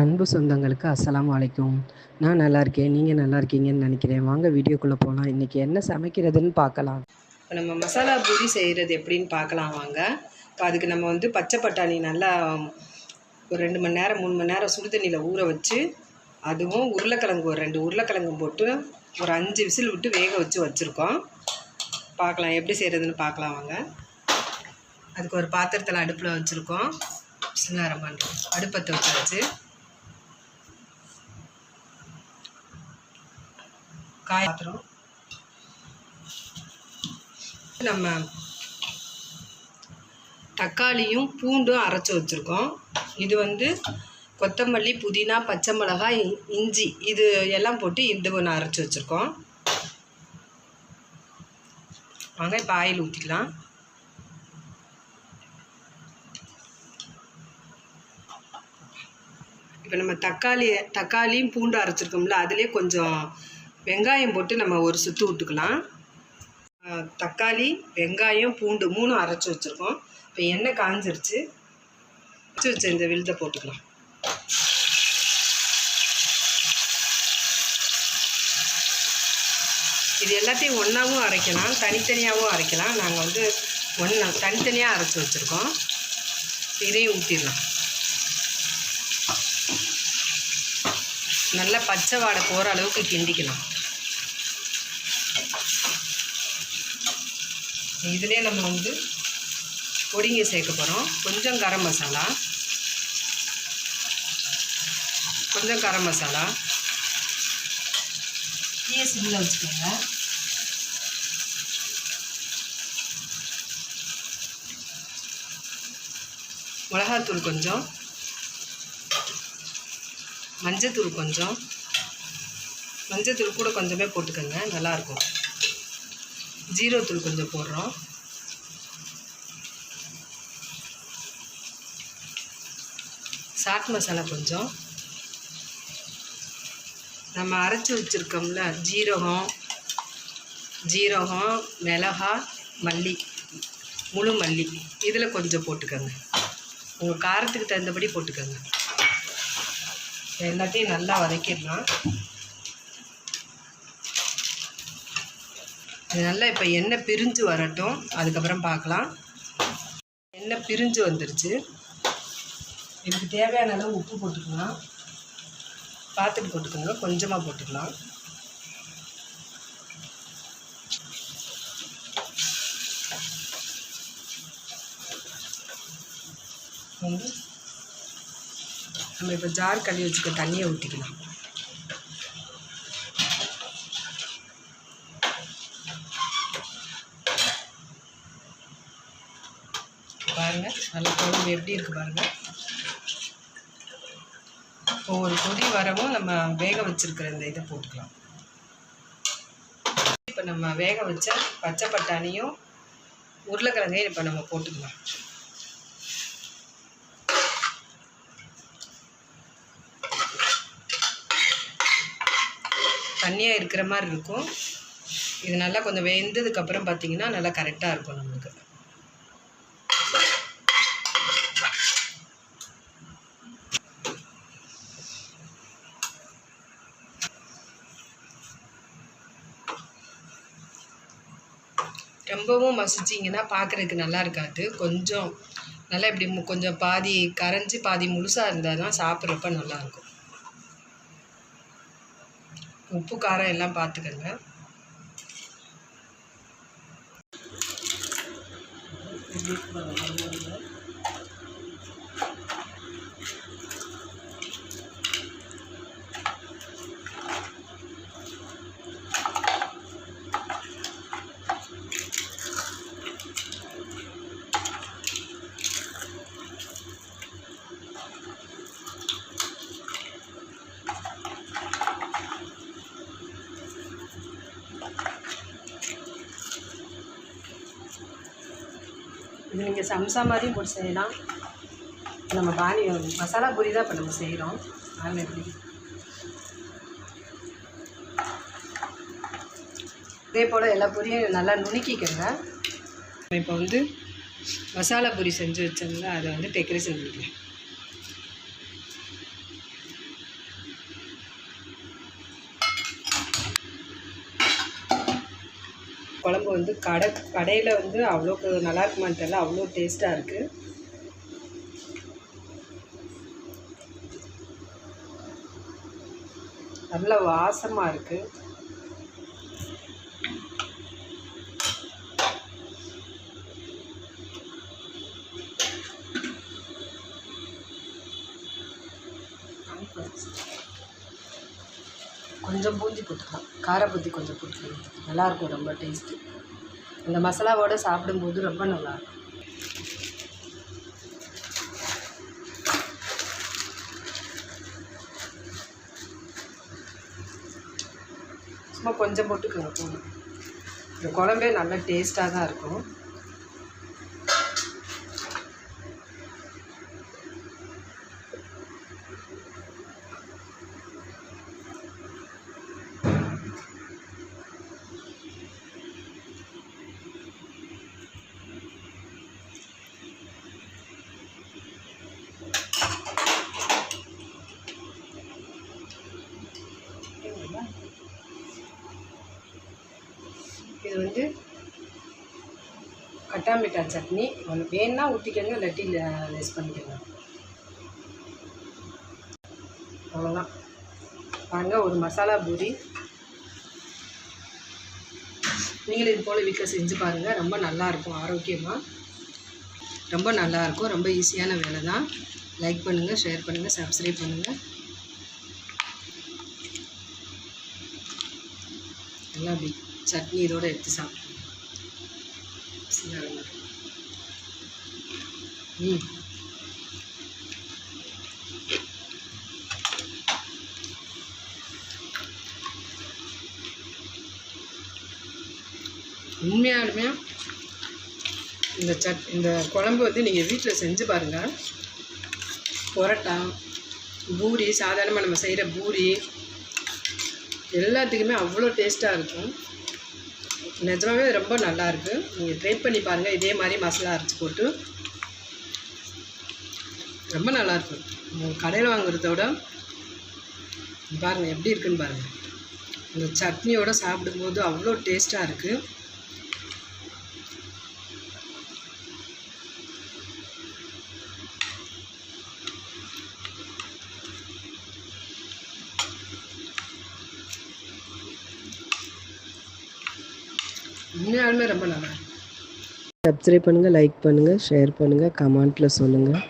அன்பு சொந்தங்களுக்கு அஸ்லாம் வலைக்கும் நான் நல்லா இருக்கேன் நீங்கள் நல்லா இருக்கீங்கன்னு நினைக்கிறேன். வாங்க வீடியோக்குள்ளே போகலாம் இன்றைக்கி என்ன சமைக்கிறதுன்னு பார்க்கலாம். இப்போ நம்ம மசாலா பூரி செய்கிறது எப்படின்னு பார்க்கலாம் வாங்க. இப்போ அதுக்கு நம்ம வந்து பச்சை பட்டாணி நல்லா ஒரு ரெண்டு மணி நேரம் மூணு மணி நேரம் சுடு தண்ணியில் ஊற வச்சு அதுவும் உருளைக்கிழங்கு ஒரு ரெண்டு உருளைக்கிழங்கு போட்டு ஒரு அஞ்சு விசில் விட்டு வேக வச்சு வச்சுருக்கோம். பார்க்கலாம் எப்படி செய்கிறதுன்னு பார்க்கலாம் வாங்க. அதுக்கு ஒரு பாத்திரத்தில் அடுப்பில் வச்சுருக்கோம். சின்னாரம் பண்ணுறோம் அடுப்பத்தை வச்சாச்சு காய் பாத்திரம். நம்ம தக்காளியும் பூண்டும் அரைச்சி வச்சுருக்கோம். இது வந்து கொத்தமல்லி புதினா பச்சை மிளகாய் இஞ்சி இது எல்லாம் போட்டு இது ஒன்று அரைச்சி வச்சுருக்கோம். வாங்க இப்போ ஆயில் ஊற்றிக்கலாம் இப்போ நம்ம தக்காளி தக்காளியும் பூண்டு அரைச்சிருக்கோம்ல அதிலே கொஞ்சம் வெங்காயம் போட்டு நம்ம ஒரு சுற்று விட்டுக்கலாம். தக்காளி வெங்காயம் பூண்டு மூணும் அரைச்சி வச்சுருக்கோம். இப்போ எண்ணெய் காஞ்சிருச்சு. அரைச்சி வச்ச இந்த விழுதை போட்டுக்கலாம். இது எல்லாத்தையும் ஒன்றாவும் அரைக்கலாம் தனித்தனியாகவும் அரைக்கலாம். நாங்கள் வந்து ஒன்றா தனித்தனியாக அரைச்சி வச்சுருக்கோம். இதையும் ஊற்றிடலாம் நல்லா பச்சை வாடை போகிற அளவுக்கு கிண்டிக்கலாம். இதுலேயே நம்ம வந்து பொடிங்க சேர்க்க போகிறோம் கொஞ்சம் கரம் மசாலா. கொஞ்சம் கரம் மசாலா. தீய சிம்மில் வச்சுக்கோங்க. மிளகாத்தூள் கொஞ்சம். மஞ்சத்தூள் கொஞ்சம். மஞ்சத்தூள் கூட கொஞ்சமே போட்டுக்கோங்க. நல்லாயிருக்கும் ஜீரோத்தூள் கொஞ்சம் போடுறோம். சாட் மசாலா கொஞ்சம். நம்ம அரைச்சி வச்சுருக்கோம்ல ஜீரகம் ஜீரகம் மிளகா மல்லி முழு மல்லி. இதில் கொஞ்சம் போட்டுக்கோங்க. உங்கள் காரத்துக்கு தகுந்தபடி போட்டுக்கோங்க. எல்லாத்தையும் நல்லா வதக்கிடலாம். இது நல்லா இப்போ எண்ணெய் பிரிஞ்சு வரட்டும். அதுக்கப்புறம் பார்க்கலாம். எண்ணெய் பிரிஞ்சு வந்துருச்சு. இதுக்கு தேவையான அளவு உப்பு போட்டுக்கலாம். பார்த்துட்டு போட்டுக்கோங்க. கொஞ்சமாக போட்டுக்கலாம். வந்து நம்ம இப்போ ஜார் கழுவி வச்சுக்க தண்ணியை ஊற்றிக்கலாம் நல்ல குழம்பு எப்படி இருக்கு பாருங்கள் இப்போ ஒரு கொதி வரவும் நம்ம வேக வச்சுருக்கிற இந்த இதை போட்டுக்கலாம். இப்போ நம்ம வேக வச்ச பச்சை பட்டாணியும் உருளைக்கிழங்கையும் இப்போ நம்ம போட்டுக்கலாம். தண்ணியாக இருக்கிற மாதிரி இருக்கும். இது நல்லா கொஞ்சம் வெந்ததுக்கப்புறம் பார்த்தீங்கன்னா நல்லா கரெக்டாக இருக்கும் நம்மளுக்கு. ரொம்பவும் மசிச்சிங்கன்னா பார்க்குறதுக்கு நல்லா இருக்காது. கொஞ்சம் நல்லா இப்படி கொஞ்சம் பாதி கரைஞ்சி பாதி முழுசாக இருந்தால் தான் சாப்பிட்றப்ப நல்லாயிருக்கும் உப்பு காரம் எல்லாம் பார்த்துக்கங்க இது நீங்கள் சம்சா மாதிரியும் போட்டு செய்யலாம். நம்ம பானி மசாலா பூரி தான் இப்போ நம்ம செய்கிறோம் அதில் எப்படி? இதே போல் எல்லா பூரியும் நல்லா நுணுக்கிக்கங்க. இப்போ வந்து மசாலா பூரி செஞ்சு வச்சோம்னா அதை வந்து டெக்கரேஷன் பண்ணிக்கிறேன் குழம்பு வந்து கடை கடையில் வந்து அவ்வளோக்கு நல்லா இருக்குமான்னு தெரியல. அவ்வளோ டேஸ்ட்டாக இருக்குது நல்ல வாசமாக இருக்குது கொஞ்சம் பூந்தி போட்டுக்கலாம். கார பூந்தி கொஞ்சம் போட்டுக்கலாம். நல்லாயிருக்கும் ரொம்ப டேஸ்ட்டு இந்த மசாலாவோடு சாப்பிடும்போது ரொம்ப நல்லாயிருக்கும். சும்மா கொஞ்சம் போட்டுக்கோங்க போதும். இந்த குழம்பே நல்ல டேஸ்ட்டாக தான் இருக்கும். வந்து கட்டா மிட்டாய் சட்னி. உங்களுக்கு வேணுன்னா ஊற்றிக்கங்க இல்லாட்டி லெஸ் பண்ணிக்கோங்க. அவ்வளோதான் பாருங்கள் ஒரு மசாலா பூரி. நீங்களும் இது போல் வீட்டில் செஞ்சு பாருங்கள் ரொம்ப நல்லாயிருக்கும் ஆரோக்கியமாக ரொம்ப நல்லாயிருக்கும் ரொம்ப ஈஸியான வேலை தான் லைக் பண்ணுங்கள் ஷேர் பண்ணுங்கள் சப்ஸ்கிரைப் பண்ணுங்கள் நல்லா அப்படி சட்னி இதோடு எடுத்து சாப்பிடுவோம் ம். உண்மையாலுமே இந்த சட் இந்த குழம்பு வந்து நீங்கள் வீட்டில் செஞ்சு பாருங்கள் பரோட்டா பூரி சாதாரணமாக நம்ம செய்கிற பூரி எல்லாத்துக்குமே அவ்வளோ டேஸ்ட்டாக இருக்கும். நிஜமாவே ரொம்ப நல்லாயிருக்கு நீங்கள் ட்ரை பண்ணி பாருங்கள் இதே மாதிரி மசாலா அரைச்சி போட்டு. ரொம்ப நல்லாயிருக்கும் கடையில் வாங்குறத விட பாருங்கள் எப்படி இருக்குன்னு பாருங்கள் இந்த சட்னியோடு சாப்பிடும்போது அவ்வளோ டேஸ்ட்டாக இருக்குது உண்மையாலுமே ரொம்ப நல்லா இருக்கு. சப்ஸ்கிரைப் பண்ணுங்கள் லைக் பண்ணுங்கள் ஷேர் பண்ணுங்கள் கமெண்ட்டில் சொல்லுங்கள்